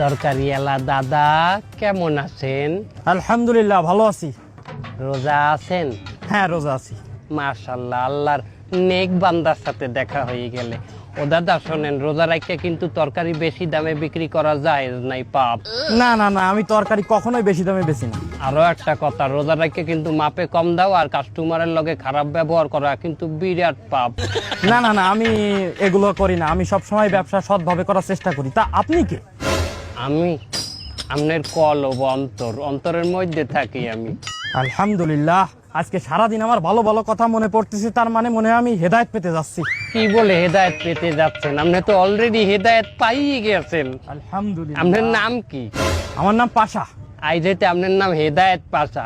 তরকারি এলা দাদা কেমন আছেন? আলহামদুলিল্লাহ ভালো আছি। রোজা আছেন? হ্যাঁ রোজা আছি। মাশাল্লাহ আল্লাহর নেক বান্দার সাথে দেখা হয়ে গেলে। ও দাদা শোনেন রোজা রাখতে কিন্তু তরকারি বেশি দামে বিক্রি করা যায় নাই পাপ। না না না আমি তরকারি কখনোই বেশি দামে বেশি না। আরও একটা কথা রোজা রাখতে কিন্তু মাপে কম দাও আর কাস্টমারের লগে খারাপ ব্যবহার করা কিন্তু বিরাট পাপ। না না না আমি এগুলো করি না। আমি সব সময় ব্যবসা সৎভাবে করার চেষ্টা করি। তা আপনি কে? আমি আপনার কল ও অন্তর অন্তরের মধ্যে থাকি আমি। আলহামদুলিল্লাহ আজকে সারাদিন আমার ভালো ভালো কথা মনে পড়তেছে তার মানে মনে হয় আমি হেদায়েত পেতে যাচ্ছি। কি বলে হেদায়েত পেতে যাচ্ছেন? আপনি তো অলরেডি হেদায়েত পাইয়ে গেছেন। আলহামদুলিল্লাহ। আপনার নাম কি? আমার নাম পাশা। আইজেতে আপনার নাম হেদায়েত পাশা।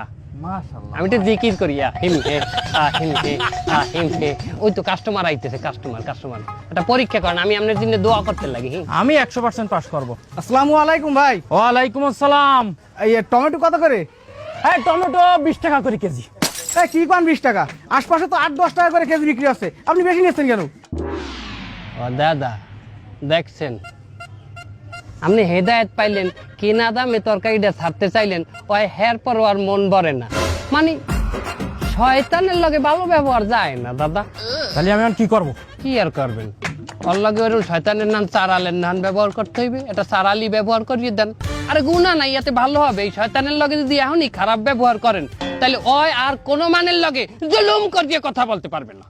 আমি তো জিকির করি আ, হিম হে আ, হিম হে আ, হিম হে। ওই তো কাস্টমার আইতেছে কাস্টমার কাস্টমার এটা পরীক্ষা করেন আমি আপনার জন্য দোয়া করতে লাগি আমি একশো পার্সেন্ট পাস করব। আসসালামু আলাইকুম ভাই। ওয়ালাইকুম আসসালাম। এই টমেটো কত করে? হ্যাঁ টমেটো বিশ টাকা করে কেজি। এই কি পান বিশ টাকা? আশপাশে তো আট দশ টাকা করে কেজি বিক্রি আছে আপনি বেশি নিচ্ছেন কেন? ও দাদা দেখছেন আপনি হেদায়েত পাইলেন কিনা দামে তরকারিটা ছাড়তে চাইলেন ওই হের পর আর মন ভরে না। মানে শয়তানের লগে ভালো ব্যবহার যায় না দাদা। তাহলে আমি কি করব? কি আর করবেন? ওর লগে ওরকম শয়তানের নাম চারালের নাম ব্যবহার করতে হইবে এটা চারালি ব্যবহার করিয়ে দেন। আরে গুণা নাই এতে ভালো হবে। এই শয়তানের লগে যদি এখনই খারাপ ব্যবহার করেন তাহলে ওই আর কোনো মানের লগে জুলুম করিয়ে কথা বলতে পারবে না।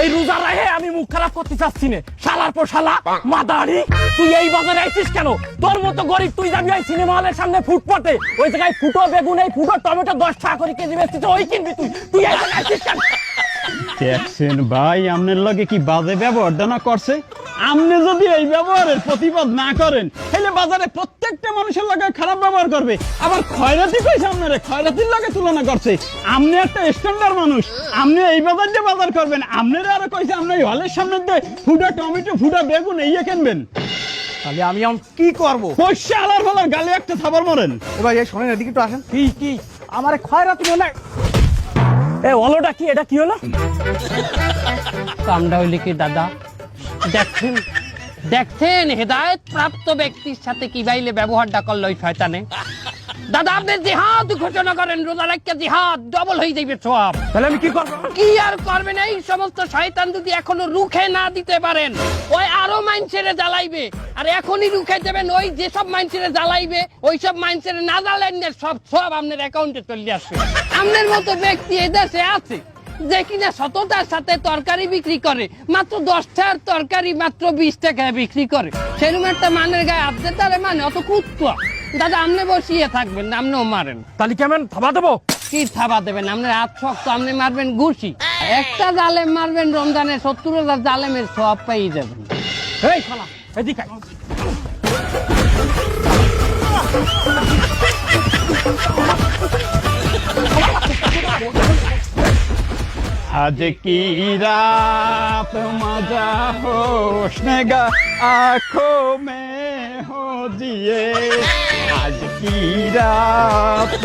এই রোজা রাহে আমি খারাপ করতে চাচ্ছি না। শালার পর শালা মাদারি তুই এই বাজারে আইছিস কেন? তোর মতো গরিব তুই যাবি ওই সিনেমা হলের সামনে ফুটপাতে। ওই জায়গায় ফুটো বেগুন এই ফুটো টমেটো দশ টাকা করে কেজি বেচছিস ওই কিনবি তুই। তুই এই জায়গায় আইছিস কেন? দেখছেন ভাই আমনের লগে কি বাজে ব্যবহারটা না করছে? আপনি যদি এই ব্যবহারের প্রতিবাদ না করেন তাহলে বাজারে প্রত্যেকটা মানুষের লগে খারাপ ব্যবহার করবে। আবার খয়রাতি কইছে আপনারে খয়রাতির লগে তুলনা করছে। আপনি একটা স্ট্যান্ডার্ড মানুষ। আপনি এই বাজার দিয়ে বাজার করবেন। আপনারা আরও কইছে আপনি এই হলের সামনে দিয়ে ফুটা টমেটো ফুটা বেগুন এই কিনবেন তাহলে আমি এখন কি করব? পয়সা আলার ফলার গালে একটা থাবার মরেন। এবার এই শোনেন এদিকে একটু আসেন। কি কি? আমার খয়রাতি মনে এ ওলোটা কি? এটা কি হলো? কামটা হইলে কি দাদা? দেখছেন দেখছেন হেদায়েত প্রাপ্ত ব্যক্তির সাথে কি বাইলে ব্যবহারটা করল ওই শয়তানে? দাদা আপনি জিহাদ ঘোষণা করেন রোজা রাখতে জিহাদ ডবল হয়ে যাইবে সব তাহলে আমি কি করব? কি আর করবেন? এই সমস্ত শয়তান যদি এখনও রুখে না দিতে পারেন ওই আরও মাইনসেরে জ্বালাইবে। আর এখনই রুখে দেবেন ওই যেসব মাইনসেরে জ্বালাইবে ওই সব মাইনসেরে না জ্বালেন সব সব আপনার অ্যাকাউন্টে চলে আসবে। আপনার মতো ব্যক্তি এই দেশে আছে। যে কিনা সততার সাথে তরকারি বিক্রি করে মাত্র দশটার তরকারি মাত্র বিশ টাকায় বিক্রি করে। সেরকম একটা মানের গায়ে আপনি তারে মানে অত কুত্তা দাদা আপনি বসিয়ে থাকবেন আপনিও মারেন। তাহলে কেমন? থাবা দেবো? কি থাবা দেবেন? আপনার হাত শক্ত আপনি মারবেন ঘুষি। একটা জালেম মারবেন রমজানে সত্তর হাজার জালেমের সব পেয়ে যাবেন। এই শালা এদিকে আজ কি রাত মজা হো স্নেগা আঁখো মে হো দিয়ে আজ কি রাত